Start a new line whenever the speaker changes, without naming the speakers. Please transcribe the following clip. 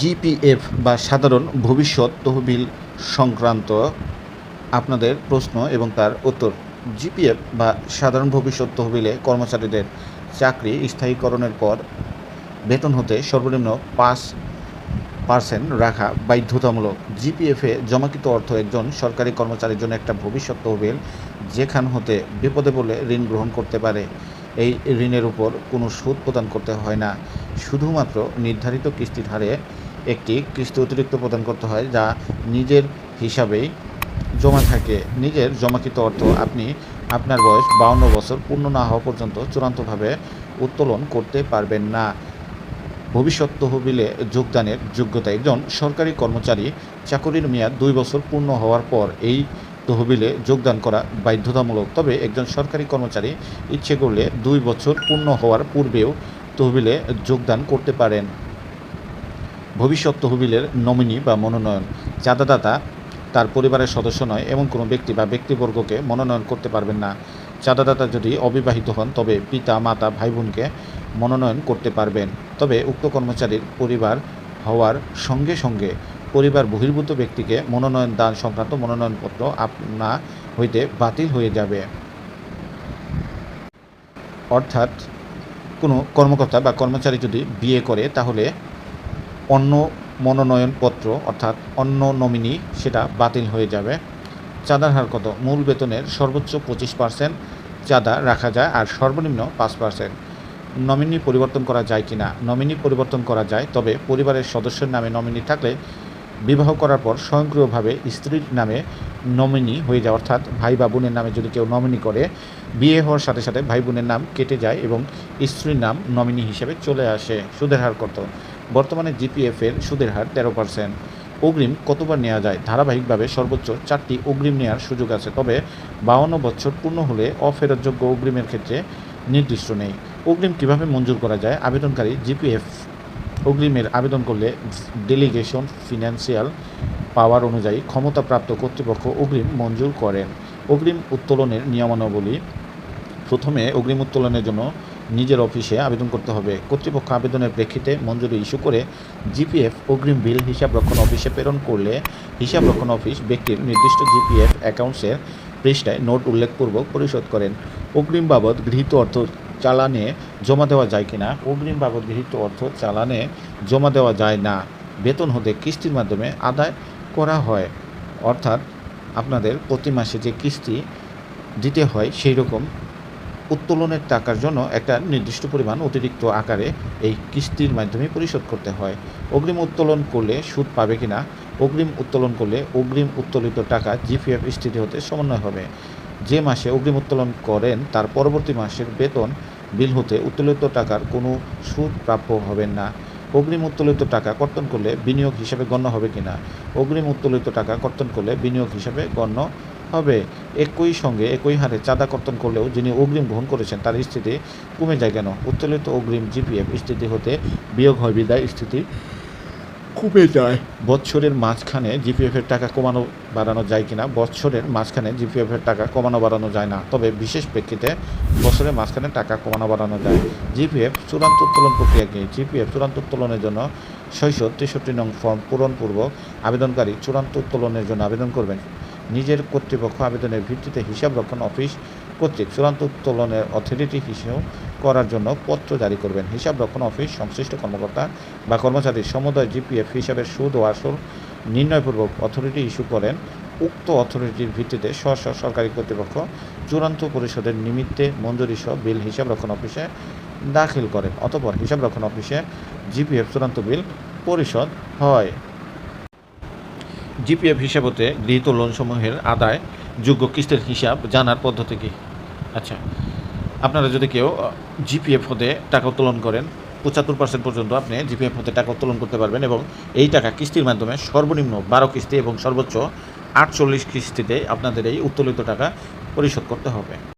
GPF বা সাধারণ ভবিষ্যৎ তহবিল সংক্রান্ত আপনাদের প্রশ্ন এবং তার উত্তর। জিপিএফ বা সাধারণ ভবিষ্যৎ তহবিলে কর্মচারীদের চাকরি স্থায়ীকরণের পর বেতন হতে সর্বনিম্ন পাঁচ পার্সেন্ট রাখা বাধ্যতামূলক। জিপিএফে জমাকৃত অর্থ একজন সরকারি কর্মচারীর জন্য একটা ভবিষ্যৎ তহবিল, যেখান হতে বিপদে পড়লে ঋণ গ্রহণ করতে পারে। এই ঋণের উপর কোনো সুদ প্রদান করতে হয় না। শুধুমাত্র নির্ধারিত কিস্তির হারে একটি কিস্তি অতিরিক্ত প্রদান করতে হয় যা নিজের হিসাবেই জমা থাকে। নিজের জমাকৃত অর্থ আপনি আপনার বয়স বাউন্ন বছর পূর্ণ না হওয়া পর্যন্ত চূড়ান্তভাবে উত্তোলন করতে পারবেন না। ভবিষ্যৎ তহবিলে যোগদানের যোগ্যতা একজন সরকারি কর্মচারী, চাকরির মেয়াদ দুই বছর পূর্ণ হওয়ার পর এই তহবিলে যোগদান করা বাধ্যতামূলক। তবে একজন সরকারি কর্মচারী ইচ্ছে করলে দুই বছর পূর্ণ হওয়ার পূর্বেও তহবিলে যোগদান করতে পারেন। ভবিষ্যৎ তহবিলের নমিনি বা মনোনয়ন চাঁদাদাতা তার পরিবারের সদস্য নয়, এমন কোনো ব্যক্তি বা ব্যক্তিবর্গকে মনোনয়ন করতে পারবেন না। চাঁদাদাতা যদি অবিবাহিত হন, তবে পিতা, মাতা ভাই বোনকে মনোনয়ন করতে পারবেন। তবে উক্ত কর্মচারীর পরিবার হওয়ার সঙ্গে সঙ্গে পরিবার বহির্ভূত ব্যক্তিকে মনোনয়ন দান সংক্রান্ত মনোনয়নপত্র আপনা হইতে বাতিল হয়ে যাবে। অর্থাৎ কোনো কর্মকর্তা বা কর্মচারী যদি বিয়ে করে, তাহলে অন্য মনোনয়নপত্র অর্থাৎ অন্য নমিনি সেটা বাতিল হয়ে যাবে। চাঁদার হার কত? মূল বেতনের সর্বোচ্চ পঁচিশ পার্সেন্ট চাঁদা রাখা যায় আর সর্বনিম্ন পাঁচ পার্সেন্ট। নমিনি পরিবর্তন করা যায় কি না নমিনি পরিবর্তন করা যায়, তবে পরিবারের সদস্যের নামে নমিনি থাকলে বিবাহ করার পর স্বয়ংক্রিয়ভাবে স্ত্রীর নামে নমিনি হয়ে যায়। অর্থাৎ ভাই বা বোনের নামে যদি কেউ নমিনি করে, বিয়ে হওয়ার সাথে সাথে ভাই বোনের নাম কেটে যায় এবং স্ত্রীর নাম নমিনি হিসেবে চলে আসে সুদের হার কত? বর্তমানে জিপিএফের সুদের হার তেরো পার্সেন্ট অগ্রিম কতবার নেওয়া যায়? ধারাবাহিকভাবে সর্বোচ্চ চারটি অগ্রিম নেওয়ার সুযোগ আছে, তবে বাউন্ন বছর পূর্ণ হলে অফেরতযোগ্য অগ্রিমের ক্ষেত্রে নির্দিষ্ট নেই। অগ্রিম কীভাবে মঞ্জুর করা যায়? আবেদনকারী জিপিএফ অগ্রিমের আবেদন করলে ডেলিগেশন ফিনান্সিয়াল পাওয়ার অনুযায়ী ক্ষমতাপ্রাপ্ত কর্তৃপক্ষ অগ্রিম মঞ্জুর করেন। অগ্রিম উত্তোলনের নিয়মাবলী, প্রথমে অগ্রিম উত্তোলনের জন্য নিজের অফিসে আবেদন করতে হবে। কর্তৃপক্ষ আবেদনের প্রেক্ষিতে মঞ্জুরি ইস্যু করে জিপিএফ অগ্রিম বিল হিসাবরক্ষণ অফিসে প্রেরণ করলে হিসাবরক্ষণ অফিস ব্যক্তির নির্দিষ্ট জিপিএফ অ্যাকাউন্টসের পৃষ্ঠায় নোট উল্লেখপূর্বক পরিশোধ করেন। অগ্রিম বাবদ গৃহীত অর্থ চালানে জমা দেওয়া যায় কিনা, অগ্রিম বাবদ গৃহীত অর্থ চালানে জমা দেওয়া যায় না, বেতন হতে কিস্তির মাধ্যমে আদায় করা হয়। অর্থাৎ আপনাদের প্রতি মাসে যে কিস্তি দিতে হয় সেই রকম উত্তোলনের টাকার জন্য একটা নির্দিষ্ট পরিমাণ অতিরিক্ত আকারে এই কিস্তির মাধ্যমে পরিশোধ করতে হয়। অগ্রিম উত্তোলন করলে সুদ পাবে কিনা, অগ্রিম উত্তোলন করলে অগ্রিম উত্তোলিত টাকা জিপিএফ স্থিতি হতে সমন্বয় হবে। যে মাসে অগ্রিম উত্তোলন করেন তার পরবর্তী মাসের বেতন বিল হতে উত্তোলিত টাকার কোনো সুদ প্রাপ্য হবেন না। অগ্রিম উত্তোলিত টাকা কর্তন করলে বিনিয়োগ হিসাবে গণ্য হবে কিনা অগ্রিম উত্তোলিত টাকা কর্তন করলে বিনিয়োগ হিসাবে গণ্য হবে। একই সঙ্গে একই হারে চাঁদা কর্তন করলেও যিনি অগ্রিম গ্রহণ করেছেন তার স্থিতি কমে যায় কেন? উত্তোলিত অগ্রিম জিপিএফ স্থিতি হতে বিয়োগ হয়, বিদায় স্থিতি কমে যায়। বছরের মাঝখানে জিপিএফ এর টাকা কমানো বাড়ানো যায় কিনা বছরের মাঝখানে জিপিএফ এর টাকা কমানো বাড়ানো যায় না। তবে বিশেষ প্রেক্ষিতে বছরের মাঝখানে টাকা কমানো বাড়ানো যায়। জিপিএফ চূড়ান্ত উত্তোলন প্রক্রিয়া কি? জিপিএফ চূড়ান্ত উত্তোলনের জন্য ছয়শো তেষট্টি নং ফর্ম পূরণপূর্বক আবেদনকারী চূড়ান্ত উত্তোলনের জন্য আবেদন করবেন। নিজের কর্তৃপক্ষ আবেদনের ভিত্তিতে হিসাব রক্ষণ অফিস কর্তৃক চূড়ান্ত উত্তোলনের অথরিটি হিসেব করার জন্য পত্র জারি করবেন। হিসাব রক্ষণ অফিস সংশ্লিষ্ট কর্মকর্তা বা কর্মচারীর সমুদয় জিপিএফ হিসাবের সুদ ও আসল নির্ণয়পূর্বক অথরিটি ইস্যু করেন। উক্ত অথরিটির ভিত্তিতে স্ব সরকারি কর্তৃপক্ষ চূড়ান্ত পরিষদের নিমিত্তে মঞ্জুরি সহ বিল হিসাব রক্ষণ অফিসে দাখিল করেন অতপর হিসাব রক্ষণ অফিসে জিপিএফ চূড়ান্ত বিল পরিশোধ হয়। জিপিএফ হিসাবতে গৃহীত লোনসমূহের আদায় যোগ্য কিস্তির হিসাব জানার পদ্ধতি কী? আচ্ছা আপনারা যদি কেউ জিপিএফ হতে টাকা উত্তোলন করেন, পঁচাত্তর পার্সেন্ট পর্যন্ত আপনি জিপিএফ হতে টাকা উত্তোলন করতে পারবেন এবং এই টাকা কিস্তির মাধ্যমে সর্বনিম্ন বারো কিস্তি এবং সর্বোচ্চ আটচল্লিশ কিস্তিতে আপনাদের এই উত্তোলিত টাকা পরিশোধ করতে হবে।